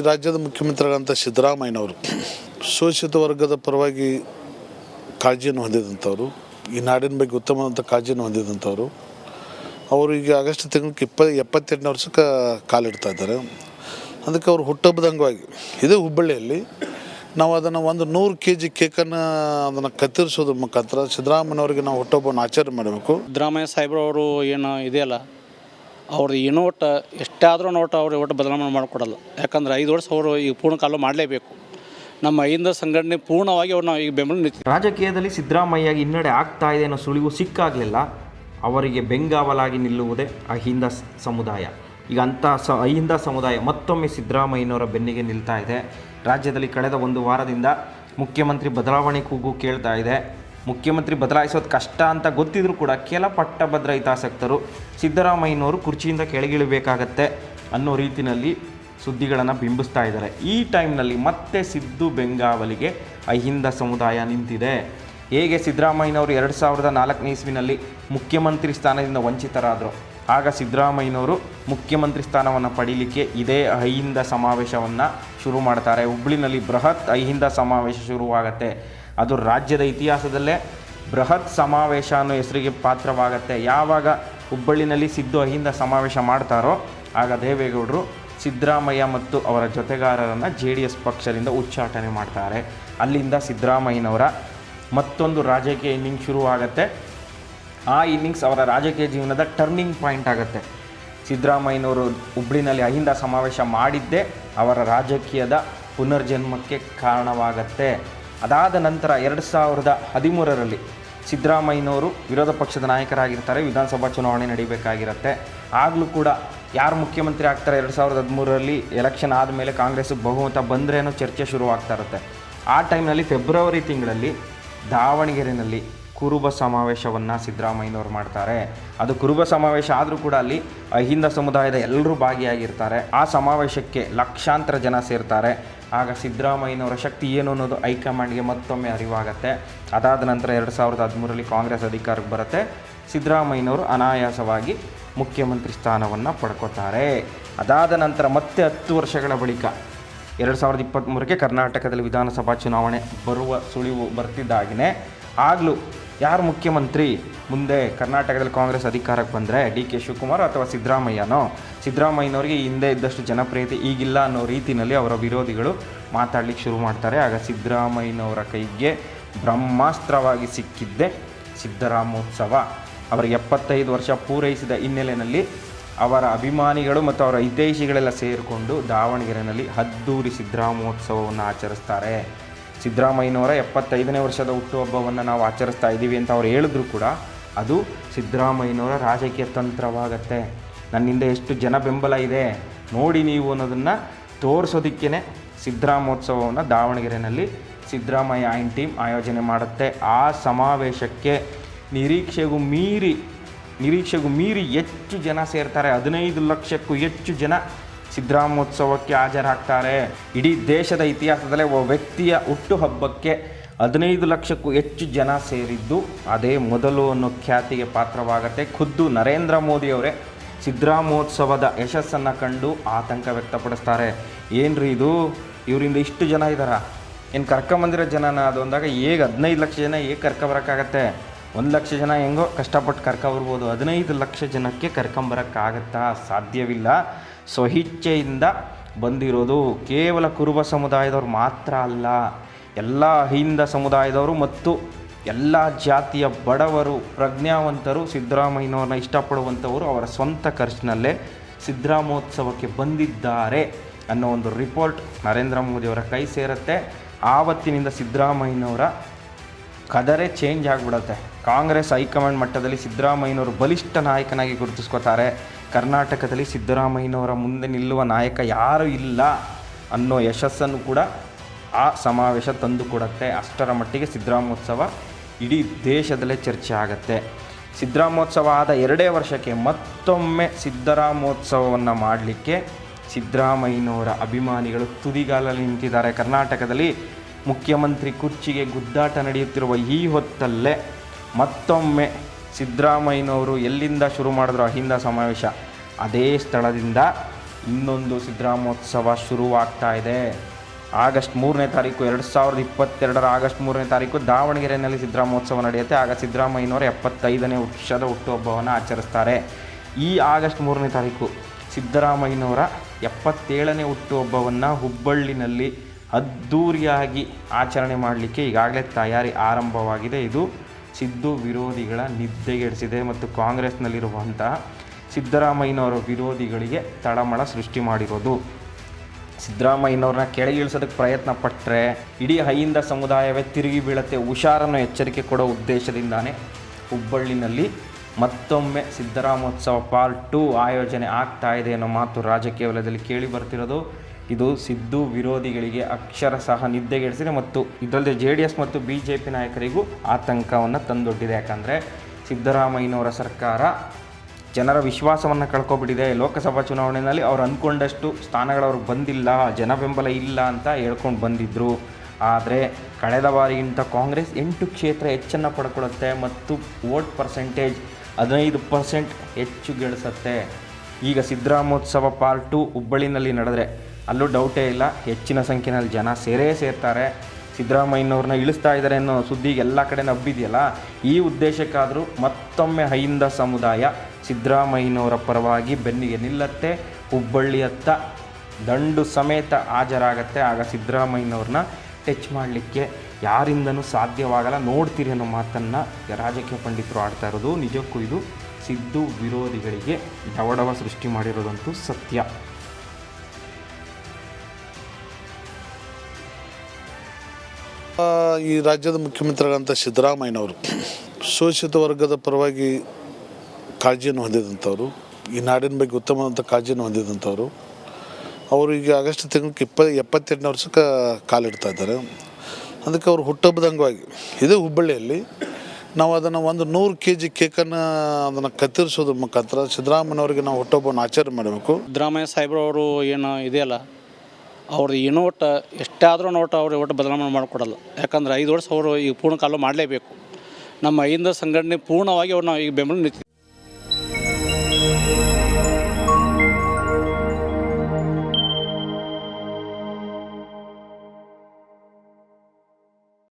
ರಾಜ್ಯದ ಮುಖ್ಯಮಂತ್ರಿಗಳಂತ ಸಿದ್ದರಾಮಯ್ಯನವರು ಶೋಷಿತ ವರ್ಗದ ಪರವಾಗಿ ಕಾಳಜಿಯನ್ನು ಹೊಂದಿದಂಥವರು, ಈ ನಾಡಿನ ಬಗ್ಗೆ ಉತ್ತಮವಾದಂಥ ಕಾಳಜಿಯನ್ನು ಹೊಂದಿದಂಥವ್ರು. ಅವರು ಈಗ ಆಗಸ್ಟ್ ತಿಂಗಳಿಗೆ ಇಪ್ಪ ಎಪ್ಪತ್ತೆಂಟನೇ ವರ್ಷಕ್ಕೆ ಕಾಲಿಡ್ತಾ ಇದ್ದಾರೆ. ಅದಕ್ಕೆ ಅವರು ಹುಟ್ಟಹಬ್ಬದ ಅಂಗವಾಗಿ ಇದು ಹುಬ್ಬಳ್ಳಿಯಲ್ಲಿ ನಾವು ಅದನ್ನು ಒಂದು ನೂರು ಕೆ ಜಿ ಕೇಕನ್ನು ಅದನ್ನು ಕತ್ತರಿಸೋದ್ರ ಮುಖಾಂತರ ಸಿದ್ದರಾಮಯ್ಯನವರಿಗೆ ನಾವು ಹುಟ್ಟಹಬ್ಬವನ್ನು ಆಚರಣೆ ಮಾಡಬೇಕು. ಸಿದ್ದರಾಮಯ್ಯ ಸಾಹೇಬ್ರವರು ಏನು ಇದೆಯಲ್ಲ ಅವ್ರು ಏನೋ ಒಟ್ಟು ಎಷ್ಟಾದರೂ ನೋಟ ಅವ್ರು ಒಟ್ಟು ಬದಲಾವಣೆ ಮಾಡಿಕೊಡಲ್ಲ. ಯಾಕಂದ್ರೆ ಐದು ವರ್ಷ ಅವರು ಈ ಪೂರ್ಣ ಕಾಲ ಮಾಡಲೇಬೇಕು. ನಮ್ಮ ಅಹಿಂದ ಸಂಘಟನೆ ಪೂರ್ಣವಾಗಿ ಅವ್ರು ನಾವು ಈಗ ಬೆಂಬಲ ನಿಂತು ರಾಜಕೀಯದಲ್ಲಿ ಸಿದ್ದರಾಮಯ್ಯ ಹಿನ್ನಡೆ ಆಗ್ತಾ ಇದೆ ಅನ್ನೋ ಸುಳಿವು ಸಿಕ್ಕಾಗಲಿಲ್ಲ. ಅವರಿಗೆ ಬೆಂಗಾವಲಾಗಿ ನಿಲ್ಲುವುದೇ ಅಹಿಂದ ಸಮುದಾಯ. ಈಗ ಅಂಥ ಸ ಅಹಿಂದ ಸಮುದಾಯ ಮತ್ತೊಮ್ಮೆ ಸಿದ್ದರಾಮಯ್ಯನವರ ಬೆನ್ನಿಗೆ ನಿಲ್ತಾ ಇದೆ. ರಾಜ್ಯದಲ್ಲಿ ಕಳೆದ ಒಂದು ವಾರದಿಂದ ಮುಖ್ಯಮಂತ್ರಿ ಬದಲಾವಣೆ ಕೂಗು ಕೇಳ್ತಾ ಇದೆ. ಮುಖ್ಯಮಂತ್ರಿ ಬದಲಾಯಿಸೋದು ಕಷ್ಟ ಅಂತ ಗೊತ್ತಿದ್ರೂ ಕೂಡ ಕೆಲ ಪಟ್ಟಭದ್ರ ಹಿತಾಸಕ್ತರು ಸಿದ್ದರಾಮಯ್ಯನವರು ಕುರ್ಚಿಯಿಂದ ಕೆಳಗಿಳಬೇಕಾಗತ್ತೆ ಅನ್ನೋ ರೀತಿಯಲ್ಲಿ ಸುದ್ದಿಗಳನ್ನು ಬಿಂಬಿಸ್ತಾ ಇದ್ದಾರೆ. ಈ ಟೈಮ್ನಲ್ಲಿ ಮತ್ತೆ ಸಿದ್ದು ಬೆಂಗಾವಲಿಗೆ ಅಹಿಂದ ಸಮುದಾಯ ನಿಂತಿದೆ. ಹೇಗೆ ಸಿದ್ದರಾಮಯ್ಯನವರು ಎರಡು ಸಾವಿರದ ನಾಲ್ಕನೇ ಇಸ್ವಿನಲ್ಲಿ ಮುಖ್ಯಮಂತ್ರಿ ಸ್ಥಾನದಿಂದ ವಂಚಿತರಾದರು, ಆಗ ಸಿದ್ದರಾಮಯ್ಯನವರು ಮುಖ್ಯಮಂತ್ರಿ ಸ್ಥಾನವನ್ನು ಪಡೀಲಿಕ್ಕೆ ಇದೇ ಅಹಿಂದ ಸಮಾವೇಶವನ್ನು ಶುರು ಮಾಡ್ತಾರೆ. ಹುಬ್ಳಿನಲ್ಲಿ ಬೃಹತ್ ಅಹಿಂದ ಸಮಾವೇಶ ಶುರುವಾಗತ್ತೆ. ಅದು ರಾಜ್ಯದ ಇತಿಹಾಸದಲ್ಲೇ ಬೃಹತ್ ಸಮಾವೇಶ ಅನ್ನೋ ಹೆಸರಿಗೆ ಪಾತ್ರವಾಗತ್ತೆ. ಯಾವಾಗ ಹುಬ್ಬಳ್ಳಿನಲ್ಲಿ ಸಿದ್ದು ಅಹಿಂದ ಸಮಾವೇಶ ಮಾಡ್ತಾರೋ ಆಗ ದೇವೇಗೌಡರು ಸಿದ್ದರಾಮಯ್ಯ ಮತ್ತು ಅವರ ಜೊತೆಗಾರರನ್ನು ಜೆ ಡಿ ಎಸ್ ಪಕ್ಷದಿಂದ ಉಚ್ಚಾಟನೆ ಮಾಡ್ತಾರೆ. ಅಲ್ಲಿಂದ ಸಿದ್ದರಾಮಯ್ಯನವರ ಮತ್ತೊಂದು ರಾಜಕೀಯ ಇನ್ನಿಂಗ್ ಶುರುವಾಗತ್ತೆ. ಆ ಇನ್ನಿಂಗ್ಸ್ ಅವರ ರಾಜಕೀಯ ಜೀವನದ ಟರ್ನಿಂಗ್ ಪಾಯಿಂಟ್ ಆಗುತ್ತೆ. ಸಿದ್ದರಾಮಯ್ಯನವರು ಹುಬ್ಳಿನಲ್ಲಿ ಅಹಿಂದ ಸಮಾವೇಶ ಮಾಡಿದ್ದೇ ಅವರ ರಾಜಕೀಯದ ಪುನರ್ಜನ್ಮಕ್ಕೆ ಕಾರಣವಾಗತ್ತೆ. ಅದಾದ ನಂತರ ಎರಡು ಸಾವಿರದ ಹದಿಮೂರರಲ್ಲಿ ಸಿದ್ದರಾಮಯ್ಯನವರು ವಿರೋಧ ಪಕ್ಷದ ನಾಯಕರಾಗಿರ್ತಾರೆ, ವಿಧಾನಸಭಾ ಚುನಾವಣೆ ನಡೀಬೇಕಾಗಿರುತ್ತೆ. ಆಗಲೂ ಕೂಡ ಯಾರು ಮುಖ್ಯಮಂತ್ರಿ ಆಗ್ತಾರೆ ಎರಡು ಸಾವಿರದ ಹದಿಮೂರರಲ್ಲಿ ಎಲೆಕ್ಷನ್ ಆದಮೇಲೆ ಕಾಂಗ್ರೆಸ್ ಬಹುಮತ ಬಂದ್ರೇನೋ ಚರ್ಚೆ ಶುರುವಾಗ್ತಾ ಇರುತ್ತೆ. ಆ ಟೈಮ್ನಲ್ಲಿ ಫೆಬ್ರವರಿ ತಿಂಗಳಲ್ಲಿ ದಾವಣಗೆರೆಯಲ್ಲಿ ಕುರುಬ ಸಮಾವೇಶವನ್ನು ಸಿದ್ದರಾಮಯ್ಯನವರು ಮಾಡ್ತಾರೆ. ಅದು ಕುರುಬ ಸಮಾವೇಶ ಆದರೂ ಕೂಡ ಅಲ್ಲಿ ಅಹಿಂದ ಸಮುದಾಯದ ಎಲ್ಲರೂ ಭಾಗಿಯಾಗಿರ್ತಾರೆ. ಆ ಸಮಾವೇಶಕ್ಕೆ ಲಕ್ಷಾಂತರ ಜನ ಸೇರ್ತಾರೆ. ಆಗ ಸಿದ್ದರಾಮಯ್ಯನವರ ಶಕ್ತಿ ಏನು ಅನ್ನೋದು ಹೈಕಮಾಂಡ್ಗೆ ಮತ್ತೊಮ್ಮೆ ಅರಿವಾಗತ್ತೆ. ಅದಾದ ನಂತರ ಎರಡು ಸಾವಿರದ ಹದಿಮೂರರಲ್ಲಿ ಕಾಂಗ್ರೆಸ್ ಅಧಿಕಾರಕ್ಕೆ ಬರುತ್ತೆ. ಸಿದ್ದರಾಮಯ್ಯನವರು ಅನಾಯಾಸವಾಗಿ ಮುಖ್ಯಮಂತ್ರಿ ಸ್ಥಾನವನ್ನು ಪಡ್ಕೋತಾರೆ. ಅದಾದ ನಂತರ ಮತ್ತೆ ಹತ್ತು ವರ್ಷಗಳ ಬಳಿಕ ಎರಡು ಸಾವಿರದ ಇಪ್ಪತ್ತ್ಮೂರಕ್ಕೆ ಕರ್ನಾಟಕದಲ್ಲಿ ವಿಧಾನಸಭಾ ಚುನಾವಣೆ ಬರುವ ಸುಳಿವು ಬರ್ತಿದ್ದಾಗಿನೇ ಆಗಲೂ ಯಾರು ಮುಖ್ಯಮಂತ್ರಿ ಮುಂದೆ ಕರ್ನಾಟಕದಲ್ಲಿ ಕಾಂಗ್ರೆಸ್ ಅಧಿಕಾರಕ್ಕೆ ಬಂದರೆ ಡಿ ಕೆ ಶಿವಕುಮಾರ್ ಅಥವಾ ಸಿದ್ದರಾಮಯ್ಯನೋ? ಸಿದ್ದರಾಮಯ್ಯನವರಿಗೆ ಹಿಂದೆ ಇದ್ದಷ್ಟು ಜನಪ್ರಿಯತೆ ಈಗಿಲ್ಲ ಅನ್ನೋ ರೀತಿಯಲ್ಲಿ ಅವರ ವಿರೋಧಿಗಳು ಮಾತಾಡಲಿಕ್ಕೆ ಶುರು ಮಾಡ್ತಾರೆ. ಆಗ ಸಿದ್ದರಾಮಯ್ಯನವರ ಕೈಗೆ ಬ್ರಹ್ಮಾಸ್ತ್ರವಾಗಿ ಸಿಕ್ಕಿದ್ದೆ ಸಿದ್ದರಾಮೋತ್ಸವ. ಅವರಿಗೆ ಎಪ್ಪತ್ತೈದು ವರ್ಷ ಪೂರೈಸಿದ ಹಿನ್ನೆಲೆಯಲ್ಲಿ ಅವರ ಅಭಿಮಾನಿಗಳು ಮತ್ತು ಅವರ ಹಿತೈಷಿಗಳೆಲ್ಲ ಸೇರಿಕೊಂಡು ದಾವಣಗೆರೆಯಲ್ಲಿ ಹದ್ದೂರಿ ಸಿದ್ದರಾಮೋತ್ಸವವನ್ನು ಆಚರಿಸ್ತಾರೆ. ಸಿದ್ದರಾಮಯ್ಯನವರ ಎಪ್ಪತ್ತೈದನೇ ವರ್ಷದ ಹುಟ್ಟುಹಬ್ಬವನ್ನು ನಾವು ಆಚರಿಸ್ತಾ ಇದ್ದೀವಿ ಅಂತ ಅವ್ರು ಹೇಳಿದ್ರು ಕೂಡ, ಅದು ಸಿದ್ದರಾಮಯ್ಯನವರ ರಾಜಕೀಯ ತಂತ್ರವಾಗತ್ತೆ. ನನ್ನಿಂದ ಎಷ್ಟು ಜನ ಬೆಂಬಲ ಇದೆ ನೋಡಿ ನೀವು ಅನ್ನೋದನ್ನು ತೋರಿಸೋದಕ್ಕೇ ಸಿದ್ದರಾಮೋತ್ಸವವನ್ನು ದಾವಣಗೆರೆಯಲ್ಲಿ ಸಿದ್ದರಾಮಯ್ಯ ಆಯ್ನ್ ಟೀಮ್ ಆಯೋಜನೆ ಮಾಡುತ್ತೆ. ಆ ಸಮಾವೇಶಕ್ಕೆ ನಿರೀಕ್ಷೆಗೂ ಮೀರಿ ನಿರೀಕ್ಷೆಗೂ ಮೀರಿ ಹೆಚ್ಚು ಜನ ಸೇರ್ತಾರೆ. ಹದಿನೈದು ಲಕ್ಷಕ್ಕೂ ಹೆಚ್ಚು ಜನ ಸಿದ್ದರಾಮೋತ್ಸವಕ್ಕೆ ಹಾಜರಾಗ್ತಾರೆ. ಇಡೀ ದೇಶದ ಇತಿಹಾಸದಲ್ಲೇ ಒಬ್ಬ ವ್ಯಕ್ತಿಯ ಹುಟ್ಟುಹಬ್ಬಕ್ಕೆ ಹದಿನೈದು ಲಕ್ಷಕ್ಕೂ ಹೆಚ್ಚು ಜನ ಸೇರಿದ್ದು, ಅದೇ ಮೊದಲು ಅನ್ನೋ ಖ್ಯಾತಿಗೆ ಪಾತ್ರವಾಗತ್ತೆ. ಖುದ್ದು ನರೇಂದ್ರ ಮೋದಿಯವರೇ ಸಿದ್ದರಾಮೋತ್ಸವದ ಯಶಸ್ಸನ್ನು ಕಂಡು ಆತಂಕ ವ್ಯಕ್ತಪಡಿಸ್ತಾರೆ. ಏನ್ರಿ ಇದು? ಇವರಿಂದ ಇಷ್ಟು ಜನ ಇದ್ದಾರ ಏನು ಕರ್ಕೊಂಬಂದಿರೋ ಜನನ ಅದು ಅಂದಾಗ ಹೇಗೆ ಹದಿನೈದು ಲಕ್ಷ ಜನ ಹೇಗೆ ಕರ್ಕೊಬರೋಕ್ಕಾಗತ್ತೆ ಒಂದು ಲಕ್ಷ ಜನ ಹೆಂಗೋ ಕಷ್ಟಪಟ್ಟು ಕರ್ಕೊಬರ್ಬೋದು ಹದಿನೈದು ಲಕ್ಷ ಜನಕ್ಕೆ ಕರ್ಕೊಂಬರೋಕ್ಕಾಗತ್ತಾ ಸಾಧ್ಯವಿಲ್ಲ. ಸ್ವಇಚ್ಛೆಯಿಂದ ಬಂದಿರೋದು ಕೇವಲ ಕುರುಬ ಸಮುದಾಯದವ್ರು ಮಾತ್ರ ಅಲ್ಲ, ಎಲ್ಲ ಹಿಂದ ಸಮುದಾಯದವರು ಮತ್ತು ಎಲ್ಲ ಜಾತಿಯ ಬಡವರು, ಪ್ರಜ್ಞಾವಂತರು, ಸಿದ್ದರಾಮಯ್ಯನವ್ರನ್ನ ಇಷ್ಟಪಡುವಂಥವರು ಅವರ ಸ್ವಂತ ಖರ್ಚಿನಲ್ಲೇ ಸಿದ್ದರಾಮೋತ್ಸವಕ್ಕೆ ಬಂದಿದ್ದಾರೆ ಅನ್ನೋ ಒಂದು ರಿಪೋರ್ಟ್ ನರೇಂದ್ರ ಮೋದಿಯವರ ಕೈ ಸೇರುತ್ತೆ. ಆವತ್ತಿನಿಂದ ಸಿದ್ದರಾಮಯ್ಯನವರ ಕದರೆ ಚೇಂಜ್ ಆಗಿಬಿಡುತ್ತೆ. ಕಾಂಗ್ರೆಸ್ ಹೈಕಮಾಂಡ್ ಮಟ್ಟದಲ್ಲಿ ಸಿದ್ದರಾಮಯ್ಯನವರು ಬಲಿಷ್ಠ ನಾಯಕನಾಗಿ ಗುರುತಿಸ್ಕೋತಾರೆ. ಕರ್ನಾಟಕದಲ್ಲಿ ಸಿದ್ದರಾಮಯ್ಯನವರ ಮುಂದೆ ನಿಲ್ಲುವ ನಾಯಕ ಯಾರೂ ಇಲ್ಲ ಅನ್ನೋ ಯಶಸ್ಸನ್ನು ಕೂಡ ಆ ಸಮಾವೇಶ ತಂದುಕೊಡುತ್ತೆ ಅಷ್ಟರ ಮಟ್ಟಿಗೆ ಸಿದ್ದರಾಮೋತ್ಸವ ಇಡೀ ದೇಶದಲ್ಲೇ ಚರ್ಚೆ ಆಗುತ್ತೆ. ಸಿದ್ದರಾಮೋತ್ಸವ ಆದ ಎರಡೇ ವರ್ಷಕ್ಕೆ ಮತ್ತೊಮ್ಮೆ ಸಿದ್ದರಾಮೋತ್ಸವವನ್ನು ಮಾಡಲಿಕ್ಕೆ ಸಿದ್ದರಾಮಯ್ಯನವರ ಅಭಿಮಾನಿಗಳು ತುದಿಗಾಲಲ್ಲಿ ನಿಂತಿದ್ದಾರೆ. ಕರ್ನಾಟಕದಲ್ಲಿ ಮುಖ್ಯಮಂತ್ರಿ ಕುರ್ಚಿಗೆ ಗುದ್ದಾಟ ನಡೆಯುತ್ತಿರುವ ಈ ಹೊತ್ತಲ್ಲೇ ಮತ್ತೊಮ್ಮೆ ಸಿದ್ದರಾಮಯ್ಯನವರು ಎಲ್ಲಿಂದ ಶುರು ಮಾಡಿದ್ರು ಅಹಿಂದ ಸಮಾವೇಶ? ಅದೇ ಸ್ಥಳದಿಂದ ಇನ್ನೊಂದು ಸಿದ್ದರಾಮೋತ್ಸವ ಶುರುವಾಗ್ತಾ ಇದೆ. ಆಗಸ್ಟ್ ಮೂರನೇ ತಾರೀಕು ಎರಡು ಸಾವಿರದ ಇಪ್ಪತ್ತೆರಡರ ಆಗಸ್ಟ್ ಮೂರನೇ ತಾರೀಕು ದಾವಣಗೆರೆಯಲ್ಲಿ ಸಿದ್ದರಾಮೋತ್ಸವ ನಡೆಯುತ್ತೆ. ಆಗ ಸಿದ್ದರಾಮಯ್ಯನವರ ಎಪ್ಪತ್ತೈದನೇ ವರ್ಷದ ಹುಟ್ಟುಹಬ್ಬವನ್ನು ಆಚರಿಸ್ತಾರೆ. ಈ ಆಗಸ್ಟ್ ಮೂರನೇ ತಾರೀಕು ಸಿದ್ದರಾಮಯ್ಯನವರ ಎಪ್ಪತ್ತೇಳನೇ ಹುಟ್ಟುಹಬ್ಬವನ್ನು ಹುಬ್ಬಳ್ಳಿನಲ್ಲಿ ಅದ್ಧೂರಿಯಾಗಿ ಆಚರಣೆ ಮಾಡಲಿಕ್ಕೆ ಈಗಾಗಲೇ ತಯಾರಿ ಆರಂಭವಾಗಿದೆ. ಇದು ಸಿದ್ದು ವಿರೋಧಿಗಳ ನಿದ್ದೆಗೆಡಿಸಿದೆ ಮತ್ತು ಕಾಂಗ್ರೆಸ್ನಲ್ಲಿರುವಂತಹ ಸಿದ್ದರಾಮಯ್ಯನವರ ವಿರೋಧಿಗಳಿಗೆ ತಳಮಳ ಸೃಷ್ಟಿ ಮಾಡಿರೋದು. ಸಿದ್ದರಾಮಯ್ಯನವ್ರನ್ನ ಕೆಳಗಿಳಿಸೋದಕ್ಕೆ ಪ್ರಯತ್ನ ಪಟ್ಟರೆ ಇಡೀ ಹೈಯಿಂದ ಸಮುದಾಯವೇ ತಿರುಗಿ ಬೀಳತ್ತೆ, ಹುಷಾರನ್ನು ಎಚ್ಚರಿಕೆ ಕೊಡೋ ಉದ್ದೇಶದಿಂದಾನೇ ಹುಬ್ಬಳ್ಳಿನಲ್ಲಿ ಮತ್ತೊಮ್ಮೆ ಸಿದ್ದರಾಮೋತ್ಸವ ಪಾರ್ಟ್ ಟೂ ಆಯೋಜನೆ ಆಗ್ತಾ ಇದೆ ಅನ್ನೋ ಮಾತು ರಾಜಕೀಯ ವಲಯದಲ್ಲಿ ಕೇಳಿ ಬರ್ತಿರೋದು. ಇದು ಸಿದ್ದು ವಿರೋಧಿಗಳಿಗೆ ಅಕ್ಷರ ಸಹ ನಿದ್ದೆಗೆಡಿಸಿದೆ ಮತ್ತು ಇದಲ್ಲದೆ ಜೆ ಡಿ ಎಸ್ ಮತ್ತು ಬಿ ಜೆ ಪಿ ನಾಯಕರಿಗೂ ಆತಂಕವನ್ನು ತಂದೊಡ್ಡಿದೆ. ಯಾಕಂದರೆ ಸಿದ್ದರಾಮಯ್ಯನವರ ಸರ್ಕಾರ ಜನರ ವಿಶ್ವಾಸವನ್ನು ಕಳ್ಕೊಬಿಟ್ಟಿದೆ. ಲೋಕಸಭಾ ಚುನಾವಣೆಯಲ್ಲಿ ಅವ್ರು ಅಂದ್ಕೊಂಡಷ್ಟು ಸ್ಥಾನಗಳು ಅವ್ರಿಗೆ ಬಂದಿಲ್ಲ, ಜನ ಬೆಂಬಲ ಇಲ್ಲ ಅಂತ ಹೇಳ್ಕೊಂಡು ಬಂದಿದ್ದರು ಆದರೆ ಕಳೆದ ಬಾರಿಗಿಂತ ಕಾಂಗ್ರೆಸ್ ಎಂಟು ಕ್ಷೇತ್ರ ಹೆಚ್ಚನ್ನು ಪಡ್ಕೊಳ್ಳುತ್ತೆ ಮತ್ತು ವೋಟ್ ಪರ್ಸೆಂಟೇಜ್ ಹದಿನೈದು ಪರ್ಸೆಂಟ್ ಹೆಚ್ಚು ಗಳಿಸುತ್ತೆ. ಈಗ ಸಿದ್ದರಾಮೋತ್ಸವ ಪಾರ್ಟ್ ಹುಬ್ಬಳ್ಳಿನಲ್ಲಿ ನಡೆದ್ರೆ ಅಲ್ಲೂ ಡೌಟೇ ಇಲ್ಲ. ಹೆಚ್ಚಿನ ಸಂಖ್ಯೆಯಲ್ಲಿ ಜನ ಸೇರೇ ಸೇರ್ತಾರೆ. ಸಿದ್ದರಾಮಯ್ಯನವ್ರನ್ನ ಇಳಿಸ್ತಾ ಇದ್ದಾರೆ ಅನ್ನೋ ಸುದ್ದಿಗೆ ಎಲ್ಲ ಕಡೆ ನಬ್ಬಿದೆಯಲ್ಲ ಈ ಉದ್ದೇಶಕ್ಕಾದರೂ ಮತ್ತೊಮ್ಮೆ ಹೈಂದ ಸಮುದಾಯ ಸಿದ್ದರಾಮಯ್ಯನವರ ಪರವಾಗಿ ಬೆನ್ನಿಗೆ ನಿಲ್ಲತ್ತೆ. ಹುಬ್ಬಳ್ಳಿಯತ್ತ ದಂಡು ಸಮೇತ ಹಾಜರಾಗತ್ತೆ. ಆಗ ಸಿದ್ದರಾಮಯ್ಯನವ್ರನ್ನ ಟಚ್ ಮಾಡಲಿಕ್ಕೆ ಯಾರಿಂದನೂ ಸಾಧ್ಯವಾಗಲ್ಲ. ನೋಡ್ತೀರಿ ಅನ್ನೋ ಮಾತನ್ನು ರಾಜಕೀಯ ಪಂಡಿತರು ಆಡ್ತಾ ಇರೋದು. ನಿಜಕ್ಕೂ ಇದು ಸಿದ್ದು ವಿರೋಧಿಗಳಿಗೆ ಡವಡವ ಸೃಷ್ಟಿ ಮಾಡಿರೋದಂತೂ ಸತ್ಯ. ಈ ರಾಜ್ಯದ ಮುಖ್ಯಮಂತ್ರಿಗಳಂತ ಸಿದ್ದರಾಮಯ್ಯನವರು ಶೋಷಿತ ವರ್ಗದ ಪರವಾಗಿ ಕಾಳಜಿಯನ್ನು ಹೊಂದಿದಂಥವ್ರು, ಈ ನಾಡಿನ ಬಗ್ಗೆ ಉತ್ತಮವಾದಂಥ ಕಾಳಜಿಯನ್ನು ಹೊಂದಿದಂಥವ್ರು. ಅವರು ಈಗ ಆಗಸ್ಟ್ ತಿಂಗಳಿಗೆ ಇಪ್ಪ ಎಪ್ಪತ್ತೆಂಟನೇ ವರ್ಷಕ್ಕೆ ಕಾಲಿಡ್ತಾ ಇದ್ದಾರೆ. ಅದಕ್ಕೆ ಅವರು ಹುಟ್ಟಹಬ್ಬದ ಅಂಗವಾಗಿ ಇದು ಹುಬ್ಬಳ್ಳಿಯಲ್ಲಿ ನಾವು ಅದನ್ನು ಒಂದು ನೂರು ಕೆ ಜಿ ಕೇಕನ್ನು ಅದನ್ನು ಕತ್ತರಿಸೋದ್ರ ಮುಖಾಂತರ ಸಿದ್ದರಾಮಯ್ಯನವರಿಗೆ ನಾವು ಹುಟ್ಟಹಬ್ಬವನ್ನು ಆಚರಣೆ ಮಾಡಬೇಕು. ಸಿದ್ದರಾಮಯ್ಯ ಸಾಹೇಬ್ರವರು ಏನು ಇದೆಯಲ್ಲ ಅವ್ರದ್ದು ಏನೋ ಒಟ್ಟು ಎಷ್ಟಾದರೂ ನೋಟ ಅವ್ರು ಒಟ್ಟು ಬದಲಾವಣೆ ಮಾಡಿಕೊಡಲ್ಲ. ಯಾಕಂದ್ರೆ ಐದು ವರ್ಷ ಅವರು ಈಗ ಪೂರ್ಣ ಕಾಲ ಮಾಡಲೇಬೇಕು. ನಮ್ಮ ಐದು ಸಂಘಟನೆ ಪೂರ್ಣವಾಗಿ ಅವ್ರನ್ನ ಈಗ ಬೆಂಬಲ ನಿಂತು